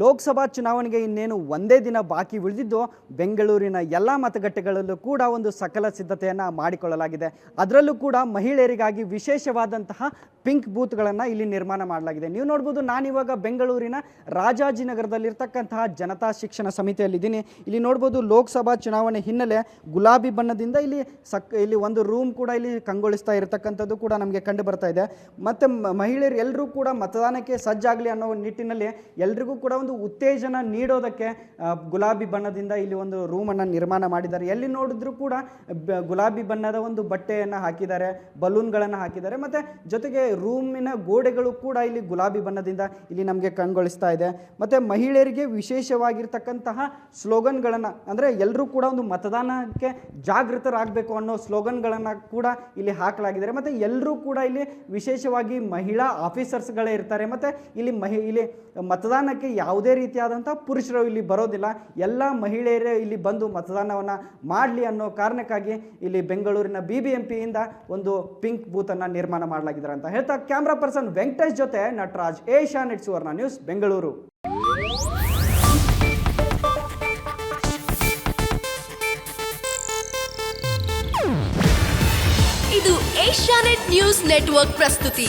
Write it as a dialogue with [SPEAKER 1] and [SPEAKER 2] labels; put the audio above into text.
[SPEAKER 1] ಲೋಕಸಭಾ ಚುನಾವಣೆಗೆ ಇನ್ನೇನು ಒಂದೇ ದಿನ ಬಾಕಿ ಉಳಿದಿದ್ದು ಬೆಂಗಳೂರಿನ ಎಲ್ಲ ಮತಗಟ್ಟೆಗಳಲ್ಲೂ ಕೂಡ ಒಂದು ಸಕಲ ಸಿದ್ಧತೆಯನ್ನು ಮಾಡಿಕೊಳ್ಳಲಾಗಿದೆ. ಅದರಲ್ಲೂ ಕೂಡ ಮಹಿಳೆಯರಿಗಾಗಿ ವಿಶೇಷವಾದಂತಹ ಪಿಂಕ್ ಬೂತ್ಗಳನ್ನು ಇಲ್ಲಿ ನಿರ್ಮಾಣ ಮಾಡಲಾಗಿದೆ. ನೀವು ನೋಡ್ಬೋದು ನಾನಿವಾಗ ಬೆಂಗಳೂರಿನ ರಾಜಾಜಿನಗರದಲ್ಲಿರ್ತಕ್ಕಂತಹ ಜನತಾ ಶಿಕ್ಷಣ ಸಮಿತಿಯಲ್ಲಿದ್ದೀನಿ ಇಲ್ಲಿ ನೋಡ್ಬೋದು ಲೋಕಸಭಾ ಚುನಾವಣೆ ಹಿನ್ನೆಲೆ ಗುಲಾಬಿ ಬಣ್ಣದಿಂದ ಇಲ್ಲಿ ಸಕ್, ಇಲ್ಲಿ ಒಂದು ರೂಮ್ ಕೂಡ ಇಲ್ಲಿ ಕಂಗೊಳಿಸ್ತಾ ಇರತಕ್ಕಂಥದ್ದು ಕೂಡ ನಮಗೆ ಕಂಡು ಬರ್ತಾ ಇದೆ. ಮತ್ತು ಮಹಿಳೆಯರು ಎಲ್ಲರೂ ಕೂಡ ಮತದಾನಕ್ಕೆ ಸಜ್ಜಾಗಲಿ ಅನ್ನೋ ನಿಟ್ಟಿನಲ್ಲಿ ಎಲ್ರಿಗೂ ಕೂಡ ಒಂದು ಉತ್ತೇಜನ ನೀಡೋದಕ್ಕೆ ಗುಲಾಬಿ ಬಣ್ಣದಿಂದ ಇಲ್ಲಿ ಒಂದು ರೂಮನ್ನು ನಿರ್ಮಾಣ ಮಾಡಿದ್ದಾರೆ. ಎಲ್ಲಿ ನೋಡಿದ್ರೂ ಕೂಡ ಗುಲಾಬಿ ಬಣ್ಣದ ಒಂದು ಬಟ್ಟೆಯನ್ನು ಹಾಕಿದ್ದಾರೆ, ಬಲೂನ್ಗಳನ್ನು ಹಾಕಿದ್ದಾರೆ. ಮತ್ತು ಜೊತೆಗೆ ರೂಮಿನ ಗೋಡೆಗಳು ಕೂಡ ಇಲ್ಲಿ ಗುಲಾಬಿ ಬಣ್ಣದಿಂದ ಇಲ್ಲಿ ನಮಗೆ ಕಂಗೊಳಿಸ್ತಾ ಇದೆ. ಮತ್ತು ಮಹಿಳೆಯರಿಗೆ ವಿಶೇಷವಾಗಿರ್ತಕ್ಕಂತಹ ಸ್ಲೋಗನ್ಗಳನ್ನು, ಅಂದರೆ ಎಲ್ಲರೂ ಕೂಡ ಒಂದು ಮತದಾನಕ್ಕೆ ಜಾಗೃತರಾಗಬೇಕು ಅನ್ನೋ ಸ್ಲೋಗನ್ಗಳನ್ನು ಕೂಡ ಇಲ್ಲಿ ಹಾಕಲಾಗಿದ್ದಾರೆ ಮತ್ತು ಎಲ್ಲರೂ ಕೂಡ ಇಲ್ಲಿ ವಿಶೇಷವಾಗಿ ಮಹಿಳಾ ಆಫೀಸರ್ಸ್ಗಳೇ ಇರ್ತಾರೆ. ಮತ್ತು ಇಲ್ಲಿ ಮಹಿ, ಇಲ್ಲಿ ಮತದಾನಕ್ಕೆ ಯಾವುದೇ ರೀತಿಯಾದಂಥ ಪುರುಷರು ಇಲ್ಲಿ ಬರೋದಿಲ್ಲ. ಎಲ್ಲ ಮಹಿಳೆಯರೇ ಇಲ್ಲಿ ಬಂದು ಮತದಾನವನ್ನು ಮಾಡಲಿ ಅನ್ನೋ ಕಾರಣಕ್ಕಾಗಿ ಇಲ್ಲಿ ಬೆಂಗಳೂರಿನ ಬಿ ಬಿ ಎಂ ಒಂದು ಪಿಂಕ್ ಬೂತನ್ನು ನಿರ್ಮಾಣ ಮಾಡಲಾಗಿದ್ದಾರೆ ಅಂತ ಹೇಳ್ತಾ ಕ್ಯಾಮ್ರಾ ಪರ್ಸನ್ ವೆಂಕಟೇಶ್ ಜೊತೆ ನಟರಾಜ್, ಏಷ್ಯಾ ನೆಟ್ ಸುವರ್ಣ ನ್ಯೂಸ್, ಬೆಂಗಳೂರು.
[SPEAKER 2] ಇದು ಏಷ್ಯಾನೆಟ್ ನ್ಯೂಸ್ ನೆಟ್ವರ್ಕ್ ಪ್ರಸ್ತುತಿ.